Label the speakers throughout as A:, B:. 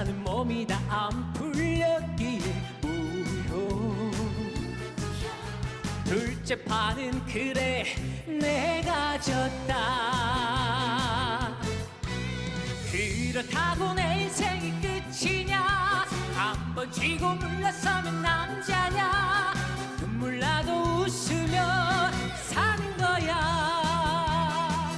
A: 접하는 몸이 다 안 풀렸기에 우효 둘째 판은 그래 내가 졌다. 그렇다고 내 인생이 끝이냐? 한번 쥐고 물러서면 남자냐? 눈물 나도 웃으며 사는 거야.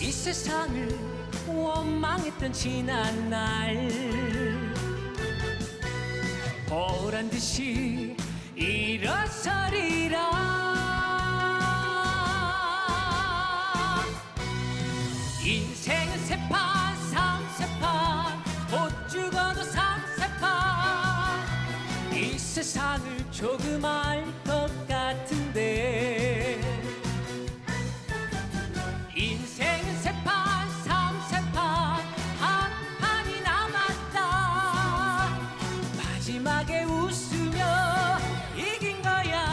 A: 이 세상을 원망했던 지난 날. 보란 듯이 일어서리라. 인생은 세판 삼세판 못 죽어도 삼세판. 이 세상을 조금 알 것 같은데 마지막에 웃으며 이긴 거야.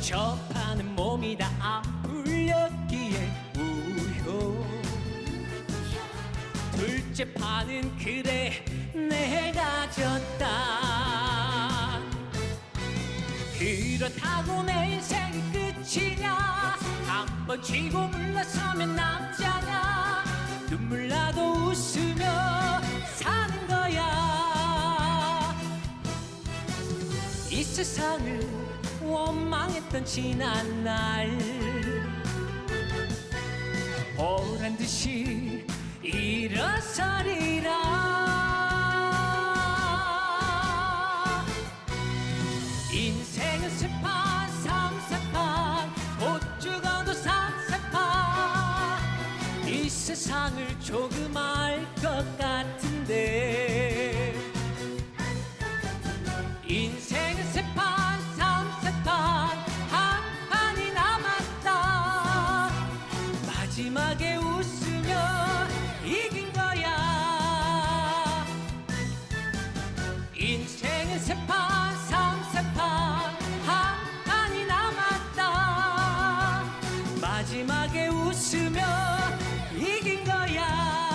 A: 접하는 몸이 다안풀 둘째 판은 그래 내가 졌다. 그렇다고 내 인생이 끝이냐? 한번 쥐고 물러서면 남자냐? 눈물 나도 웃으며 사는 거야. 이 세상을 원망했던 지난 날. 보란 듯이 일어서리라. 인생은 세판 삼세판 못 죽어도 삼세판 이 세상을 조금 알 것 같은데 마지막에 웃으며 이긴 거야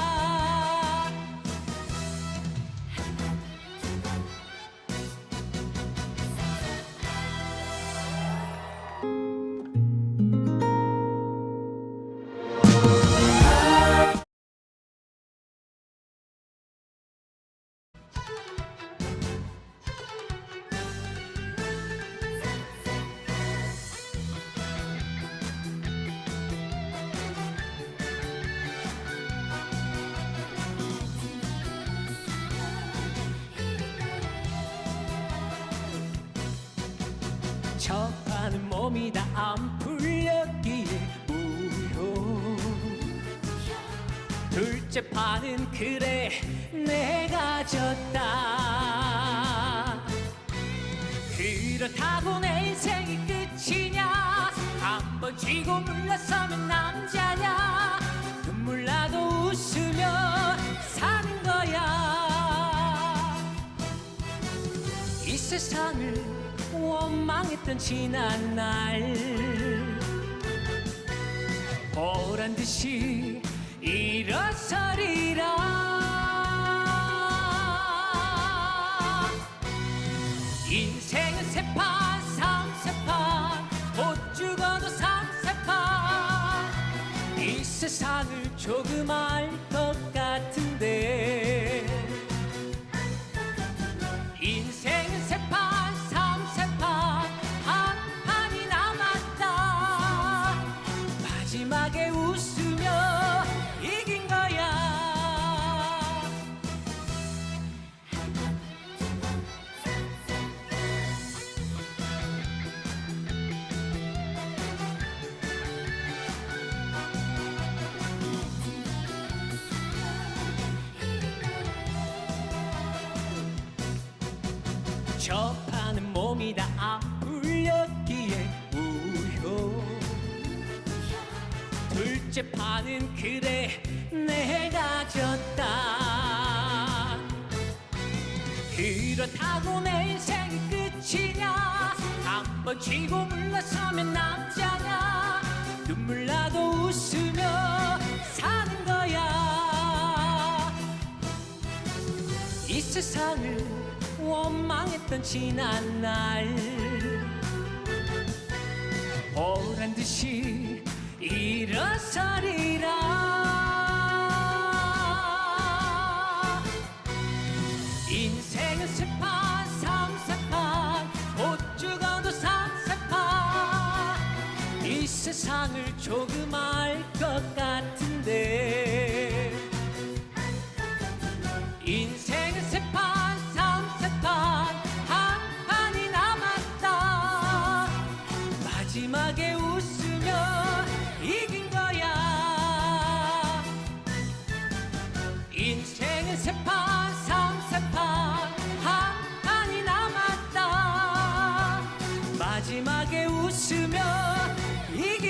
A: 접하는 몸이 다 안 풀렸기에 우효 둘째 판은 그래 내가 졌다. 그렇다고 내 인생이 끝이냐? 한번 쥐고 물러서면 남자냐? 눈물 나도 웃으며 사는 거야. 이 세상을 원망했던 지난 날. 보란 듯이 일어서리라. 인생은 세판 삼세판 못 죽어도 삼세판. 이 세상을 조금 알 것 같은데 접하는 몸이 다안 풀렸기에 우효. 둘 둘째 판은 그래 내가 졌다. 그렇다고 내 인생이 끝이냐? 한번 쥐고 물러서면 남자냐? 눈물 나도 웃으며 사는 거야. 이 세상을 지난 날. 보란 듯이 일어서리라. 인생은 세판 삼세판 못 죽어도 삼세판 이 세상을 조금 세판 삼세판 한 판이 남았다. 마지막에 웃으며 이